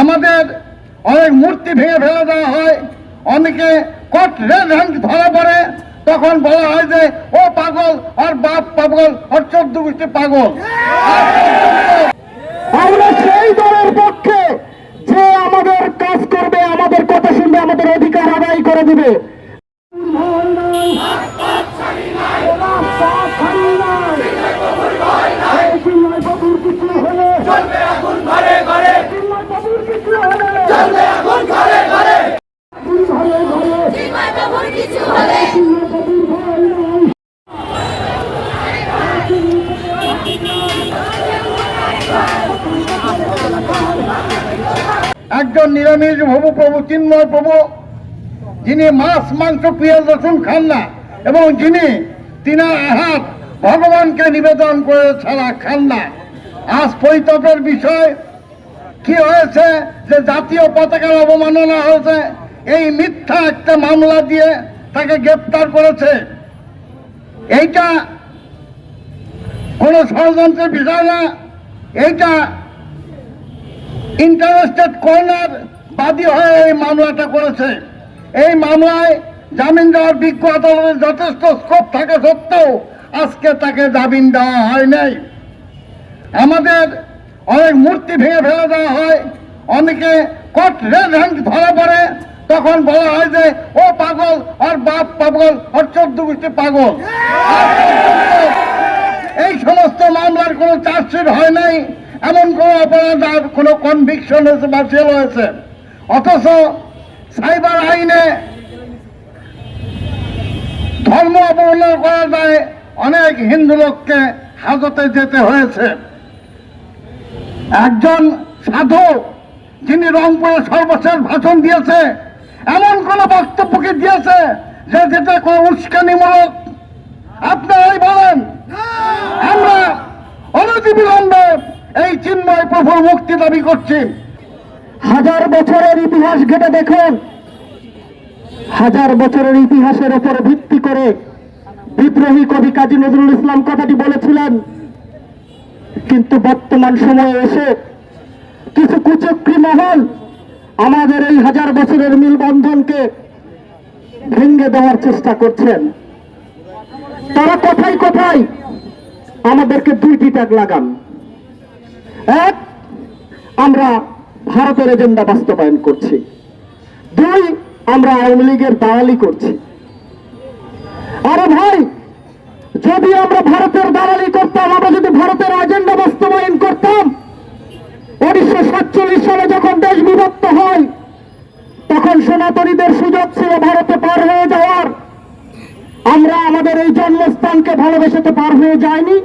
আমাদের অনেক মূর্তি ভেঙে ফেলে দেওয়া হয়। অনেকে কট রেড হ্যান্ড ধরা পড়ে। তখন বলা হয় যে, ও পাগল আর বাপ পাগল আর চোদ্দ গোষ্ঠী পাগল। আমরা সেই দলের পক্ষে যে আমাদের কাজ করবে, আমাদের কথা শুনবে, আমাদের অধিকার আদায় করে দিবে। একজন নিরামিষ ভবু প্রভু চিন্ময় প্রভু, যিনি মাছ, মাংস, পেঁয়াজ, রসুন খান না, এবং যিনি তিনার আহাত ভগবানকে নিবেদন করে ছাড়া খান না। আজ পরিতাপের বিষয়, কি হয়েছে যে জাতীয় পতাকার অবমাননা হয়েছে, এই মিথ্যা একটা মামলা দিয়ে তাকে গ্রেপ্তার করেছে। এইটা কোনো ষড়যন্ত্রের বিষয় না, এইটা ইন্টারেস্টেড কর্নার বাদী হয়ে এই মামলাটা করেছে। এই মামলায় জামিন দেওয়ার বিজ্ঞ আদালতের যথেষ্ট স্কোপ থাকা সত্ত্বেও আজকে তাকে জামিন দেওয়া হয় নাই। আমাদের অনেক মূর্তি ভেঙে ফেলে দেওয়া হয়। অনেকে কট রেড হ্যান্ড ধরা পড়ে। তখন বলা হয় যে, ও পাগল, আর বাপ পাগল, আর চোদ্দ গোষ্ঠী পাগল। এই সমস্ত মামলার কোনো চার্জশিট হয় নাই। এমন কোনো অপরাধ কোনো কনভিকশন হয়েছে বা জেল হয়েছে? অথচ সাইবার আইনে ধর্ম অবহেলনা করা যায় অনেক হিন্দু লোককে হাজতে যেতে হয়েছে। একজন সাধু যিনি রংপুরে সর্বশেষ ভাষণ দিয়েছে, এমন কোন বক্তব্যকে দিয়েছে যে যেটা কোনো উস্কানিমূলক? আপনারাই বলেন আমরা অনতিবিলম্বে এই চিন্ময় মুক্তি দাবি করছি। হাজার বছরের ইতিহাস ঘেটে দেখুন। হাজার বছরের ইতিহাসের উপর ভিত্তি করে বিদ্রোহী কবি কাজী নজরুল ইসলাম কথাটি বলেছিলেন, কিন্তু বর্তমান সময়ে এসে কিছু কুচক্রী মহল আমাদের এই হাজার বছরের মিলবন্ধনকে ভেঙে দেওয়ার চেষ্টা করছেন। তারা কোথায় কোথায়? আমাদেরকে দুইটি ট্যাগ লাগান। এক আমরা ভারতের এজেন্ডা বাস্তবায়ন করছি। দুই, আমরা আওয়ামী লীগের দালালি করছি। আরে ভাই, যদি আমরা ভারতের দালালি করতাম, আমরা যদি ভারতের এজেন্ডা বাস্তবায়ন করতাম, উনিশশো সাতচল্লিশ সালে যখন দেশ বিভক্ত হয়, তখন সনাতনীদের সুযোগ ছিল ভারতে পার হয়ে যাওয়ার। আমরা আমাদের এই জন্মস্থানকে ভালোবেসেতে পার হয়ে যায়নি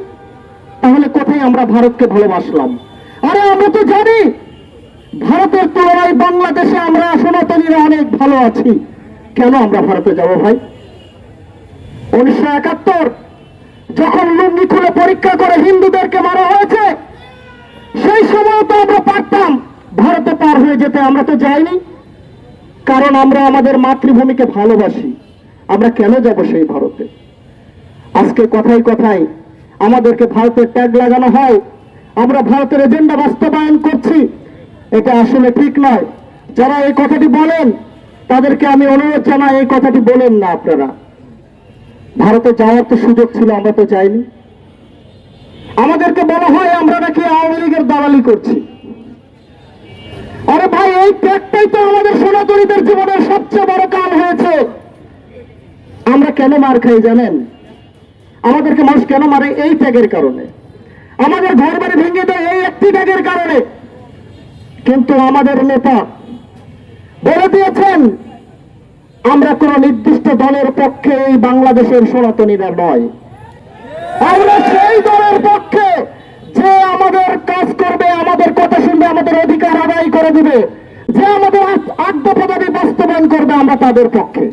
তাহলে কোথায় আমরা ভারতকে ভালোবাসলাম? আরে আমরা তো জানি ভারতের তুলনায় বাংলাদেশে আমরা সনাতনীরা অনেক ভালো আছি। কেন আমরা ভারতে যাব ভাই? উনিশশো একাত্তর, যখন লুঙ্গি খুলে পরীক্ষা করে হিন্দুদেরকে মারা হয়েছে, সেই সময় তো আমরা পারতাম, ভারতে পার হয়ে যেতে, আমরা তো যাইনি। কারণ আমরা আমাদের মাতৃভূমিকে ভালোবাসি। আমরা কেন যাব সেই ভারতে? আজকে কথায় কথায় আমাদেরকে ভারতের ট্যাগ লাগানো হয়। আমরা ভারতের এজেন্ডা বাস্তবায়ন করছি, এটা আসলে ঠিক নয়। যারা এই কথাটি বলেন, তাদেরকে আমি অনুরোধ জানাই, এই কথাটি বলেন না আপনারা। ভারতে যাওয়ার তো সুযোগ ছিল, আমরা তো যাইনি। আমাদেরকে বলা হয়, আমরা নাকি আওয়ামী লীগের দালালি করছি। আরে ভাই, এই ত্যাগটাই তো আমাদের সনাতনীদের জীবনের সবচেয়ে বড় কাল হয়েছে। আমরা কেন মার খাই, জানেন? আমাদেরকে মানুষ কেন মারে, এই ত্যাগের কারণে। আমাদের ঘর বাড়ি ভেঙে দেয় এই একটি ত্যাগের কারণে। কিন্তু আমাদের নেতা বলে দিয়েছেন, আমরা কোন নির্দিষ্ট দলের পক্ষে এই বাংলাদেশের সনাতনীরা নয়। আমরা সেই দলের পক্ষে যে আমাদের কাজ করবে, আমাদের কথা শুনবে, আমাদের অধিকার আদায় করে দিবে, যে আমাদের আত্মপ্রদাবী বাস্তবায়ন করবে, আমরা তাদের পক্ষে।